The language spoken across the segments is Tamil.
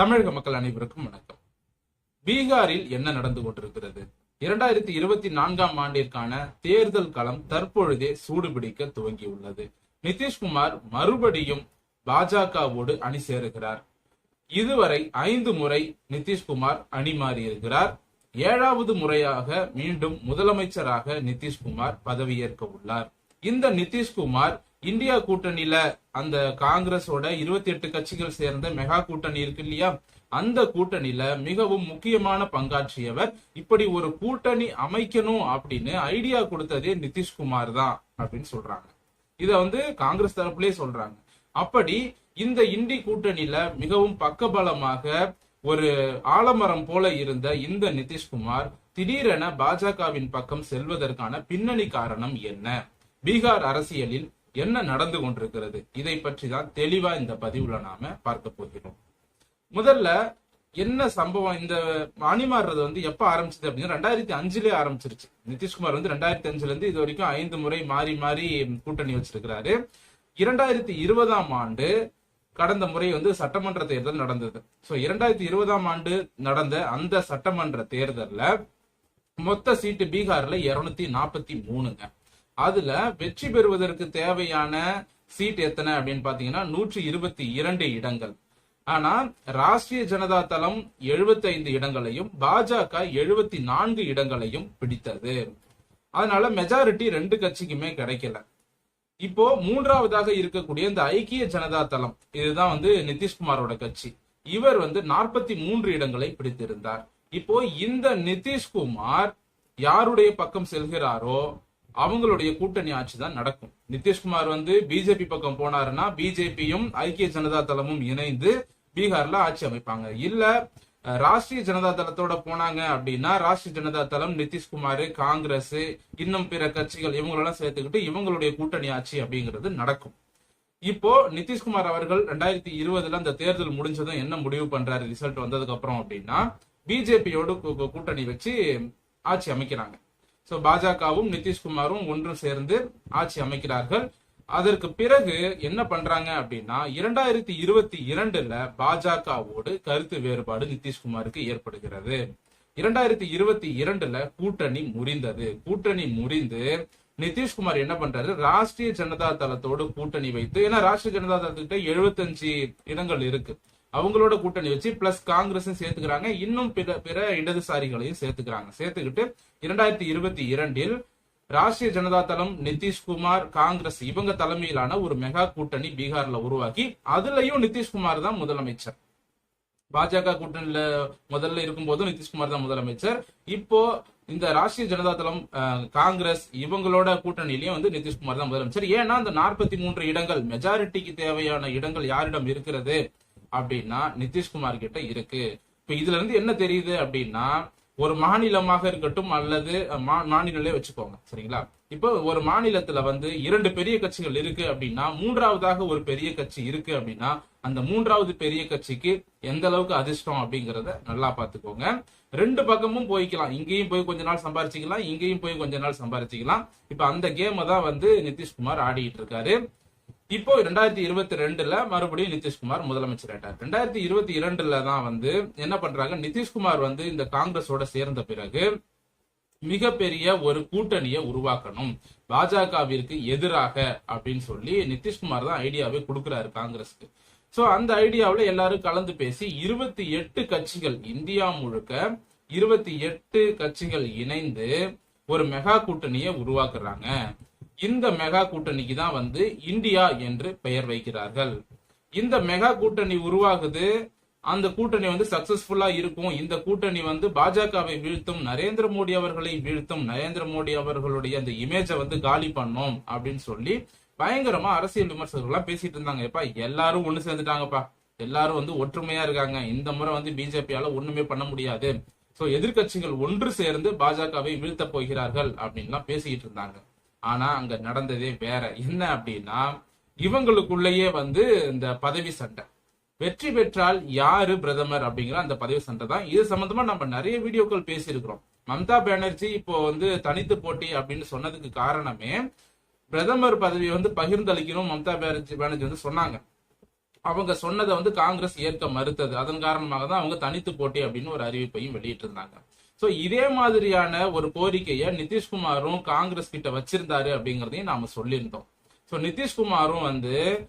தமிழக மக்கள் அனைவருக்கும் வணக்கம். பீகாரில் என்ன நடந்து கொண்டிருக்கிறது? இரண்டாயிரத்தி இருபத்தி நான்காம் ஆண்டிற்கான தேர்தல் களம் தற்பொழுதே சூடுபிடிக்க துவங்கியுள்ளது. நிதிஷ்குமார் மறுபடியும் பாஜகவோடு அணி சேருகிறார். இதுவரை ஐந்து முறை நிதிஷ்குமார் அணி மாறியிருக்கிறார். ஏழாவது முறையாக மீண்டும் முதலமைச்சராக நிதிஷ்குமார் பதவியேற்க உள்ளார். இந்த நிதிஷ்குமார் இந்தியா கூட்டணியில அந்த காங்கிரஸோட இருபத்தி எட்டு கட்சிகள் சேர்ந்த மெகா கூட்டணி இருக்கு இல்லையா? அந்த கூட்டணியில மிகவும் முக்கியமான பங்காற்றியவர் இப்படி ஒரு கூட்டணி அமைக்கணும் அப்படின்னு ஐடியா கொடுத்ததே நிதிஷ்குமார் தான் அப்படின்னு சொல்றாங்க. இத வந்து காங்கிரஸ் தரப்புலயே சொல்றாங்க. அப்படி இந்த இந்தி கூட்டணியில மிகவும் பக்கபலமாக ஒரு ஆலமரம் போல இருந்த இந்த நிதிஷ்குமார் திடீரென பாஜகவின் பக்கம் செல்வதற்கான பின்னணி காரணம் என்ன? பீகார் அரசியலில் என்ன நடந்து கொண்டிருக்கிறது? இதை பற்றி தான் தெளிவா இந்த பதிவுல நாம பார்க்க போகிறோம். முதல்ல என்ன சம்பவம்? இந்த அணி மாறுறது வந்து எப்ப ஆரம்பிச்சது அப்படின்னா ரெண்டாயிரத்தி அஞ்சுலயே ஆரம்பிச்சிருச்சு. நிதிஷ்குமார் வந்து ரெண்டாயிரத்தி அஞ்சுல இருந்து இது வரைக்கும் ஐந்து முறை மாறி மாறி கூட்டணி வச்சிருக்கிறாரு. இரண்டாயிரத்தி இருபதாம் ஆண்டு கடந்த முறை வந்து சட்டமன்ற தேர்தல் நடந்தது. சோ இரண்டாயிரத்தி இருபதாம் ஆண்டு நடந்த அந்த சட்டமன்ற தேர்தல்ல மொத்த சீட்டு பீகார்ல இருநூத்தி நாற்பத்தி மூணுங்க. அதுல வெற்றி பெறுவதற்கு தேவையான சீட் எத்தனை அப்படின்னு பாத்தீங்கன்னா நூற்றி இருபத்தி இரண்டு இடங்கள். ஆனா ராஷ்டிரிய ஜனதா தளம் 75 இடங்களையும் பாஜக எழுபத்தி நான்கு இடங்களையும் பிடித்தது. அதனால மெஜாரிட்டி ரெண்டு கட்சிக்குமே கிடைக்கல. இப்போ மூன்றாவதாக இருக்கக்கூடிய இந்த ஐக்கிய ஜனதா தளம் இதுதான் வந்து நிதிஷ்குமாரோட கட்சி. இவர் வந்து நாற்பத்தி மூன்று இடங்களை பிடித்திருந்தார். இப்போ இந்த நிதிஷ்குமார் யாருடைய பக்கம் செல்கிறாரோ அவங்களுடைய கூட்டணி ஆட்சி தான் நடக்கும். நிதிஷ்குமார் வந்து பிஜேபி பக்கம் போனாருன்னா பிஜேபியும் ஐக்கிய ஜனதா தளமும் இணைந்து பீகார்ல ஆட்சி அமைப்பாங்க. இல்ல ராஷ்டிரிய ஜனதா தளத்தோட போனாங்க அப்படின்னா ராஷ்டிரிய ஜனதா தளம் நிதிஷ்குமார் காங்கிரஸ் இன்னும் பிற கட்சிகள் இவங்களெல்லாம் சேர்த்துக்கிட்டு இவங்களுடைய கூட்டணி ஆட்சி அப்படிங்கிறது நடக்கும். இப்போ நிதிஷ்குமார் அவர்கள் ரெண்டாயிரத்தி இருபதுல அந்த தேர்தல் முடிஞ்சதும் என்ன முடிவு பண்றாரு ரிசல்ட் வந்ததுக்கு அப்புறம் அப்படின்னா பிஜேபியோடு கூட்டணி வச்சு ஆட்சி அமைக்கிறாங்க. ஸோ பாஜகவும் நிதிஷ்குமாரும் ஒன்று சேர்ந்து ஆட்சி அமைக்கிறார்கள். அதற்கு பிறகு என்ன பண்றாங்க அப்படின்னா இரண்டாயிரத்தி இருபத்தி இரண்டுல பாஜகவோடு கருத்து வேறுபாடு நிதிஷ்குமாருக்கு ஏற்படுகிறது. இரண்டாயிரத்தி இருபத்தி இரண்டுல கூட்டணி முறிந்தது. கூட்டணி முறிந்து நிதிஷ்குமார் என்ன பண்றாரு? ராஷ்டிரிய ஜனதா தளத்தோடு கூட்டணி வைத்து ஏன்னா ராஷ்டிரிய ஜனதா தளத்துக்கிட்ட எழுபத்தஞ்சு இடங்கள் இருக்கு. அவங்களோட கூட்டணி வச்சு பிளஸ் காங்கிரஸும் சேர்த்துக்கிறாங்க. இன்னும் பிற பிற இடதுசாரிகளையும் சேர்த்துக்கிறாங்க. சேர்த்துக்கிட்டு இரண்டாயிரத்தி இருபத்தி இரண்டில் ராஷ்டிரிய ஜனதா தளம் நிதிஷ்குமார் காங்கிரஸ் இவங்க தலைமையிலான ஒரு மெகா கூட்டணி பீகார்ல உருவாக்கி அதுலயும் நிதிஷ்குமார் தான் முதலமைச்சர். பாஜக கூட்டணியில முதல்ல இருக்கும்போதும் நிதிஷ்குமார் தான் முதலமைச்சர். இப்போ இந்த ராஷ்டிரிய ஜனதா தளம் அஹ், காங்கிரஸ் இவங்களோட கூட்டணியிலயும் வந்து நிதிஷ்குமார் தான் முதலமைச்சர். ஏன்னா அந்த நாற்பத்தி மூன்று இடங்கள் மெஜாரிட்டிக்கு தேவையான இடங்கள் யாரிடம் இருக்கிறது? அப்படின்னா நிதிஷ்குமார் கிட்ட இருக்கு. இப்ப இதுல இருந்து என்ன தெரியுது அப்படின்னா ஒரு மாநிலமாக இருக்கட்டும் அல்லது மா- மாநிலங்களே வச்சுக்கோங்க. சரிங்களா? இப்போ ஒரு மாநிலத்துல வந்து இரண்டு பெரிய கட்சிகள் இருக்கு அப்படின்னா மூன்றாவதாக ஒரு பெரிய கட்சி இருக்கு அப்படின்னா அந்த மூன்றாவது பெரிய கட்சிக்கு எந்த அளவுக்கு அதிர்ஷ்டம் அப்படிங்கறத நல்லா பாத்துக்கோங்க ரெண்டு பக்கமும் போய்க்கலாம். இங்கேயும் போய் கொஞ்ச நாள் சம்பாரிச்சுக்கலாம் இங்கேயும் போய் கொஞ்ச நாள் சம்பாரிச்சுக்கலாம். இப்ப அந்த கேமை தான் வந்து நிதிஷ்குமார் ஆடிட்டு இருக்காரு. இப்போ ரெண்டாயிரத்தி இருபத்தி ரெண்டுல மறுபடியும் நிதிஷ்குமார் முதலமைச்சர் ஆயிட்டார் ரெண்டாயிரத்தி இருபத்தி இரண்டுல தான் வந்து என்ன பண்றாங்க? நிதிஷ்குமார் வந்து இந்த காங்கிரஸோட சேர்ந்த பிறகு மிகப்பெரிய ஒரு கூட்டணியை உருவாக்கணும். பாஜகவிற்கு எதிராக அப்படின்னு சொல்லி நிதிஷ்குமார் தான் ஐடியாவே கொடுக்குறாரு காங்கிரஸ்க்கு. சோ அந்த ஐடியாவில் எல்லாரும் கலந்து பேசி இருபத்தி எட்டு கட்சிகள் இந்தியா முழுக்க இருபத்தி எட்டு கட்சிகள் இணைந்து ஒரு மெகா கூட்டணியை உருவாக்குறாங்க. இந்த மெகா கூட்டணிக்கு தான் வந்து இந்தியா என்று பெயர் வைக்கிறார்கள். இந்த மெகா கூட்டணி உருவாகுது. அந்த கூட்டணி வந்து சக்சஸ்ஃபுல்லா இருக்கும். இந்த கூட்டணி வந்து பாஜகவை வீழ்த்தும் நரேந்திர மோடி அவர்களை வீழ்த்தும் நரேந்திர மோடி அவர்களுடைய அந்த இமேஜை வந்து காலி பண்ணும் அப்படின்னு சொல்லி பயங்கரமா அரசியல் விமர்சகர்கள்லாம் பேசிட்டு இருந்தாங்க. எப்பா எல்லாரும் ஒண்ணு சேர்ந்துட்டாங்கப்பா. எல்லாரும் வந்து ஒற்றுமையா இருக்காங்க. இந்த முறை வந்து பிஜேபியால ஒண்ணுமே பண்ண முடியாது. சோ எதிர்க்கட்சிகள் ஒன்று சேர்ந்து பாஜகவை வீழ்த்த போகிறார்கள் அப்படின்லாம் பேசிக்கிட்டு இருந்தாங்க. ஆனா அங்க நடந்ததே வேற. என்ன அப்படின்னா இவங்களுக்குள்ளேயே வந்து இந்த பதவி சண்டை. வெற்றி பெற்றால் யாரு பிரதமர் அப்படிங்கிற அந்த பதவி சண்டை தான். இது சம்பந்தமா நம்ம நிறைய வீடியோக்கள் பேசியிருக்கிறோம். மம்தா பானர்ஜி இப்போ வந்து தனித்து போட்டி அப்படின்னு சொன்னதுக்கு காரணமே பிரதமர் பதவியை வந்து பகிர்ந்தளிக்கணும் மம்தா பானர்ஜி பானர்ஜி வந்து சொன்னாங்க. அவங்க சொன்னதை வந்து காங்கிரஸ் ஏற்க மறுத்தது. அதன் காரணமாக தான் அவங்க தனித்து போட்டி அப்படின்னு ஒரு அறிவிப்பையும் வெளியிட்டிருந்தாங்க. சோ இதே மாதிரியான ஒரு கோரிக்கையை நிதிஷ்குமாரும் காங்கிரஸ் கிட்ட வச்சிருந்தாரு அப்படிங்கறதையும் நாம சொல்லியிருந்தோம். சோ நிதிஷ்குமாரும் வந்து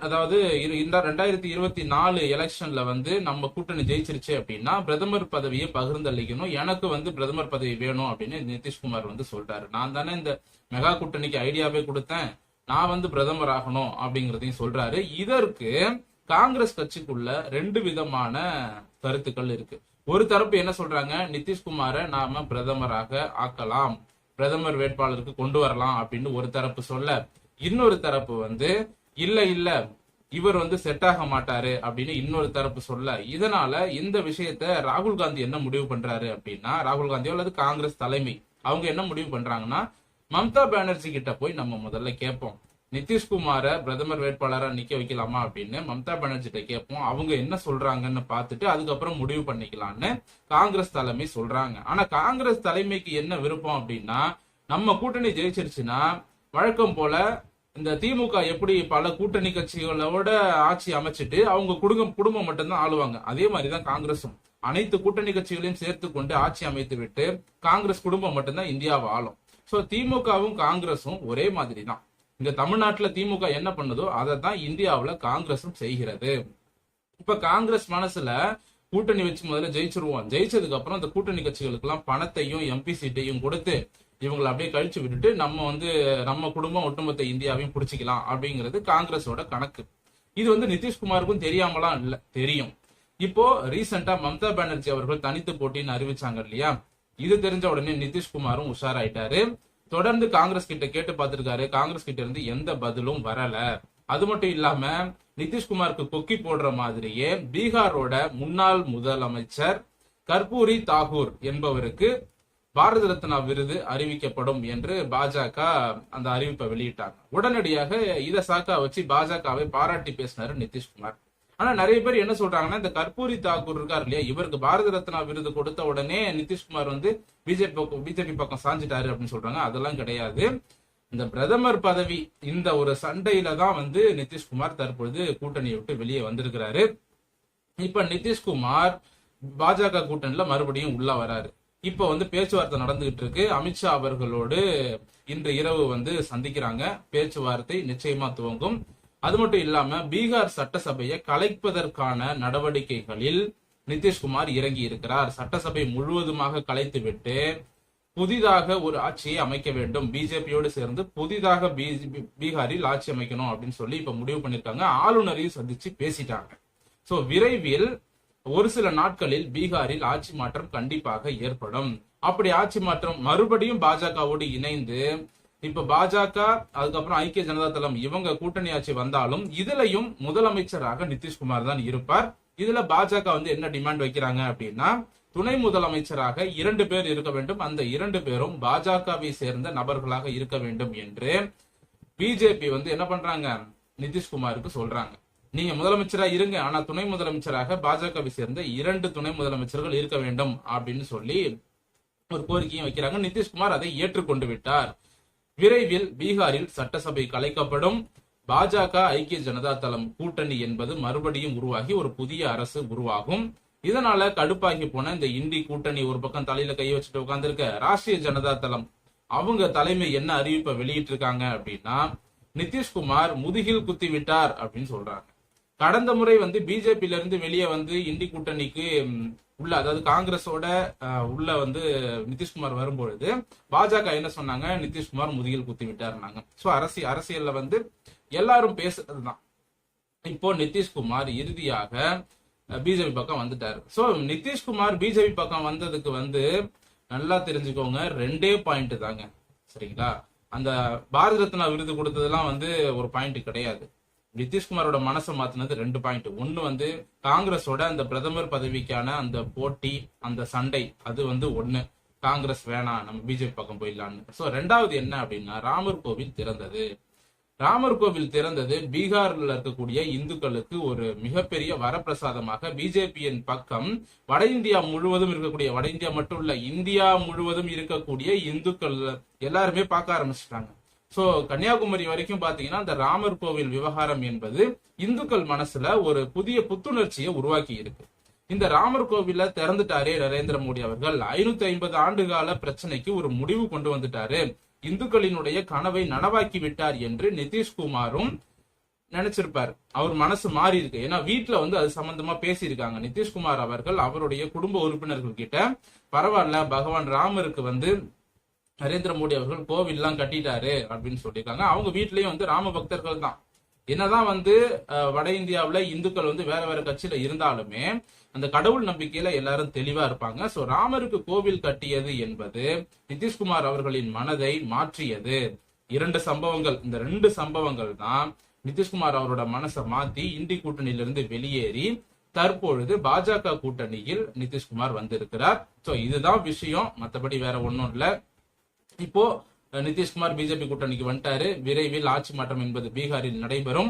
அதாவது இரு- இந்த ரெண்டாயிரத்தி இருபத்தி நாலு எலெக்ஷன்ல வந்து நம்ம கூட்டணி ஜெயிச்சிருச்சு அப்படின்னா பிரதமர் பதவியை பகிர்ந்தளிக்கணும். எனக்கு வந்து பிரதமர் பதவி வேணும் அப்படின்னு நிதிஷ்குமார் வந்து சொல்றாரு. நான் தானே இந்த மெகா கூட்டணிக்கு ஐடியாவே கொடுத்தேன். நான் வந்து பிரதமர் ஆகணும் அப்படிங்கறதையும் சொல்றாரு. இதற்கு காங்கிரஸ் கட்சிக்குள்ள ரெண்டு விதமான கருத்துக்கள் இருக்கு. ஒரு தரப்பு என்ன சொல்றாங்க? நிதிஷ்குமாரை நாம பிரதமராக ஆக்கலாம். பிரதமர் வேட்பாளருக்கு கொண்டு வரலாம் அப்படின்னு ஒரு தரப்பு சொல்ல. இன்னொரு தரப்பு வந்து இல்ல இல்ல இவர் வந்து செட் ஆக மாட்டாரு அப்படின்னு இன்னொரு தரப்பு சொல்ல. இதனால இந்த விஷயத்த ராகுல் காந்தி என்ன முடிவு பண்றாரு அப்படின்னா ராகுல் காந்தியோ அல்லது காங்கிரஸ் தலைமை அவங்க என்ன முடிவு பண்றாங்கன்னா மம்தா பானர்ஜி கிட்ட போய் நம்ம முதல்ல கேட்போம். நிதிஷ்குமாரை பிரதமர் வேட்பாளராக நிக்க வைக்கலாமா அப்படின்னு மம்தா பானர்ஜிட்ட கேட்போம் அவங்க என்ன சொல்றாங்கன்னு பார்த்துட்டு அதுக்கப்புறம் முடிவு பண்ணிக்கலாம்னு காங்கிரஸ் தலைமை சொல்றாங்க. ஆனா காங்கிரஸ் தலைமைக்கு என்ன விருப்பம் அப்படின்னா நம்ம கூட்டணி ஜெயிச்சிருச்சுன்னா வழக்கம் போல இந்த திமுக எப்படி பல கூட்டணி கட்சிகளோட ஆட்சி அமைச்சிட்டு அவங்க குடும்பம் குடும்பம் மட்டும்தான் ஆளுவாங்க. அதே மாதிரிதான் காங்கிரஸும் அனைத்து கூட்டணி கட்சிகளையும் சேர்த்து கொண்டு ஆட்சி அமைத்து விட்டு காங்கிரஸ் குடும்பம் மட்டும்தான் இந்தியாவை ஆளும். சோ திமுகவும் காங்கிரஸும் ஒரே மாதிரி தான் இங்க தமிழ்நாட்டுல திமுக என்ன பண்ணுதோ அதை தான் இந்தியாவில் காங்கிரஸும் செய்கிறது. இப்ப காங்கிரஸ் மனசுல கூட்டணி வச்சு முதல்ல ஜெயிச்சிருவோம். ஜெயிச்சதுக்கு அப்புறம் அந்த கூட்டணி கட்சிகளுக்கு எல்லாம் பணத்தையும் எம்பி சீட்டையும் கொடுத்து இவங்களை அப்படியே கழிச்சு விட்டுட்டு நம்ம வந்து நம்ம குடும்பம் ஒட்டுமொத்த இந்தியாவையும் பிடிச்சிக்கலாம் அப்படிங்கிறது காங்கிரஸோட கணக்கு. இது வந்து நிதிஷ்குமாருக்கும் தெரியாமலாம் இல்ல தெரியும். இப்போ ரீசெண்டா மம்தா பானர்ஜி அவர்கள் தனித்து போட்டின்னு அறிவிச்சாங்க இல்லையா? இது தெரிஞ்ச உடனே நிதிஷ்குமாரும் உஷாராயிட்டாரு. தொடர்ந்து காங்கிரஸ் கிட்ட கேட்டு பார்த்திருக்காரு. காங்கிரஸ் கிட்ட இருந்து எந்த பதிலும் வரல. அது மட்டும் இல்லாம நிதிஷ்குமாருக்கு கொக்கி போடுற மாதிரியே பீகாரோட முன்னாள் முதலமைச்சர் கர்பூரி தாகூர் என்பவருக்கு பாரத ரத்னா விருது அறிவிக்கப்படும் என்று பாஜக அந்த அறிவிப்பை வெளியிட்டாங்க. உடனடியாக இத சாக்கா வச்சு பாஜகவை பாராட்டி பேசினாரு நிதிஷ்குமார். ஆனா நிறைய பேர் என்ன சொல்றாங்கன்னா இந்த கர்பூரி தாக்கூர் இருக்கார் இல்லையா? இவருக்கு பாரத ரத்னா விருது கொடுத்த உடனே நிதிஷ்குமார் வந்து பிஜேபி பக்கம் பிஜேபி பக்கம் சாஞ்சிட்டாரு அப்படின்னு சொல்றாங்க. அதெல்லாம் கிடையாது. இந்த பிரதமர் பதவி இந்த ஒரு சண்டையில தான் வந்து நிதிஷ்குமார் தற்பொழுது கூட்டணியை விட்டு வெளியே வந்திருக்கிறாரு. இப்ப நிதிஷ்குமார் பாஜக கூட்டணியில மறுபடியும் உள்ள வராரு. இப்ப வந்து பேச்சுவார்த்தை நடந்துகிட்டு இருக்கு. அமித்ஷா அவர்களோடு இன்று இரவு வந்து சந்திக்கிறாங்க. பேச்சுவார்த்தை நிச்சயமா துவங்கும். அது மட்டும் இல்லாம பீகார் சட்டசபையை கலைப்பதற்கான நடவடிக்கைகளில் நிதிஷ்குமார் இறங்கி இருக்கிறார். சட்டசபை முழுவதுமாக கலைத்துவிட்டு புதிதாக ஒரு ஆட்சியை அமைக்க வேண்டும். பிஜேபியோடு சேர்ந்து புதிதாக பீகாரில் ஆட்சி அமைக்கணும் அப்படின்னு சொல்லி இப்ப முடிவு பண்ணிருக்காங்க. ஆளுநரையும் சந்திச்சு பேசிட்டாங்க. சோ விரைவில் ஒரு சில நாட்களில் பீகாரில் ஆட்சி மாற்றம் கண்டிப்பாக ஏற்படும். அப்படி ஆட்சி மாற்றம் மறுபடியும் பாஜகவோடு இணைந்து இப்ப பாஜக அதுக்கப்புறம் ஐக்கிய ஜனதா தளம் இவங்க கூட்டணி ஆட்சி வந்தாலும் இதுலயும் முதலமைச்சராக நிதிஷ்குமார் தான் இருப்பார். இதுல பாஜக வந்து என்ன டிமாண்ட் வைக்கிறாங்க அப்படின்னா துணை முதலமைச்சராக இரண்டு பேர் இருக்க வேண்டும். அந்த இரண்டு பேரும் பாஜகவை சேர்ந்த நபர்களாக இருக்க வேண்டும் என்று பிஜேபி வந்து என்ன பண்றாங்க? நிதிஷ்குமாருக்கு சொல்றாங்க. நீங்க முதலமைச்சரா இருங்க ஆனா துணை முதலமைச்சராக பாஜகவை சேர்ந்த இரண்டு துணை முதலமைச்சர்கள் இருக்க வேண்டும் அப்படின்னு சொல்லி ஒரு கோரிக்கையும் வைக்கிறாங்க. நிதிஷ்குமார் அதை ஏற்றுக்கொண்டு விட்டார். விரைவில் பீகாரில் சட்டசபை கலைக்கப்படும். பாஜக ஐக்கிய ஜனதா தளம் கூட்டணி என்பது மறுபடியும் உருவாகி ஒரு புதிய அரசு உருவாகும். இதனால கடுப்பாகி போன இந்த இந்தி கூட்டணி ஒரு பக்கம் தலையில கை வச்சுட்டு உட்கார்ந்திருக்க. ராஷ்டிரிய ஜனதா தளம். அவங்க தலைமை என்ன அறிவிப்பை வெளியிட்டு இருக்காங்க அப்படின்னா நிதிஷ்குமார் முதுகில் குத்தி விட்டார் அப்படின்னு சொல்றாங்க. கடந்த முறை வந்து பிஜேபியில இருந்து வெளியே வந்து இந்தி கூட்டணிக்கு உள்ள அதாவது காங்கிரஸோட உள்ள வந்து நிதிஷ்குமார் வரும்பொழுது பாஜக என்ன சொன்னாங்க? நிதிஷ்குமார் முதுகில் குத்தி விட்டாருனாங்க. ஸோ அரசியல் அரசியல்ல வந்து எல்லாரும் பேசுறதுதான். இப்போ நிதிஷ்குமார் இறுதியாக பிஜேபி பக்கம் வந்துட்டாரு. ஸோ நிதிஷ்குமார் பிஜேபி பக்கம் வந்ததுக்கு வந்து நல்லா தெரிஞ்சுக்கோங்க ரெண்டே பாயிண்ட் தாங்க. சரிங்களா? அந்த பாரத ரத்னா விருது கொடுத்ததெல்லாம் வந்து ஒரு பாயிண்ட் கிடையாது. நிதிஷ்குமாரோட மனசை மாத்தினது ரெண்டு பாயிண்ட் ஒன்னு வந்து காங்கிரஸோட அந்த பிரதமர் பதவிக்கான அந்த போட்டி அந்த சண்டை அது வந்து ஒண்ணு. காங்கிரஸ் வேணாம் நம்ம பிஜேபி பக்கம் போயிடலான்னு சோ ரெண்டாவது என்ன அப்படின்னா ராமர் கோவில் திறந்தது. ராமர் கோவில் திறந்தது பீகார்ல இருக்கக்கூடிய இந்துக்களுக்கு ஒரு மிகப்பெரிய வரப்பிரசாதமாக. பிஜேபியின் பக்கம் வட இந்தியா முழுவதும் இருக்கக்கூடிய வட இந்தியா மட்டும் இல்ல இந்தியா முழுவதும் இருக்கக்கூடிய இந்துக்கள் எல்லாருமே பார்க்க ஆரம்பிச்சிட்டாங்க. சோ கன்னியாகுமரி வரைக்கும் பாத்தீங்கன்னா இந்த ராமர் கோவில் விவகாரம் என்பது இந்துக்கள் மனசுல ஒரு புதிய புத்துணர்ச்சியை உருவாக்கி இருக்கு. இந்த ராமர் கோவில திறந்துட்டாரே நரேந்திர மோடி அவர்கள். ஐநூத்தி ஐம்பது ஆண்டு கால பிரச்சனைக்கு ஒரு முடிவு கொண்டு வந்துட்டாரு. இந்துக்களினுடைய கனவை நனவாக்கி விட்டார் என்று நிதிஷ்குமாரும் நினைச்சிருப்பார். அவர் மனசு மாறி இருக்கு. ஏன்னா வீட்டுல வந்து அது சம்பந்தமா பேசியிருக்காங்க. நிதிஷ்குமார் அவர்கள் அவருடைய குடும்ப உறுப்பினர்கள் கிட்ட பரவாயில்ல பகவான் ராமருக்கு வந்து நரேந்திர மோடி அவர்கள் கோவில்லாம் கட்டிட்டாரு அப்படின்னு சொல்லியிருக்காங்க. அவங்க வீட்லயும் வந்து ராம பக்தர்கள் தான். என்னதான் வந்து வட இந்தியாவில் இந்துக்கள் வந்து வேற வேற கட்சியில இருந்தாலுமே அந்த கடவுள் நம்பிக்கையில எல்லாரும் தெளிவா இருப்பாங்க. சோ ராமருக்கு கோவில் கட்டியது என்பது நிதிஷ்குமார் அவர்களின் மனதை மாற்றியது. இரண்டு சம்பவங்கள் இந்த ரெண்டு சம்பவங்கள் தான் நிதிஷ்குமார் அவரோட மனசை மாத்தி இந்தி கூட்டணியிலிருந்து வெளியேறி தற்பொழுது பாஜக கூட்டணியில் நிதிஷ்குமார் வந்திருக்கிறார். சோ இதுதான் விஷயம். மத்தபடி வேற ஒன்றும் இல்லை. இப்போ நிதிஷ்குமார் பிஜேபி கூட்டணிக்கு வந்துட்டாரு. விரைவில் ஆட்சி மாற்றம் என்பது பீகாரில் நடைபெறும்.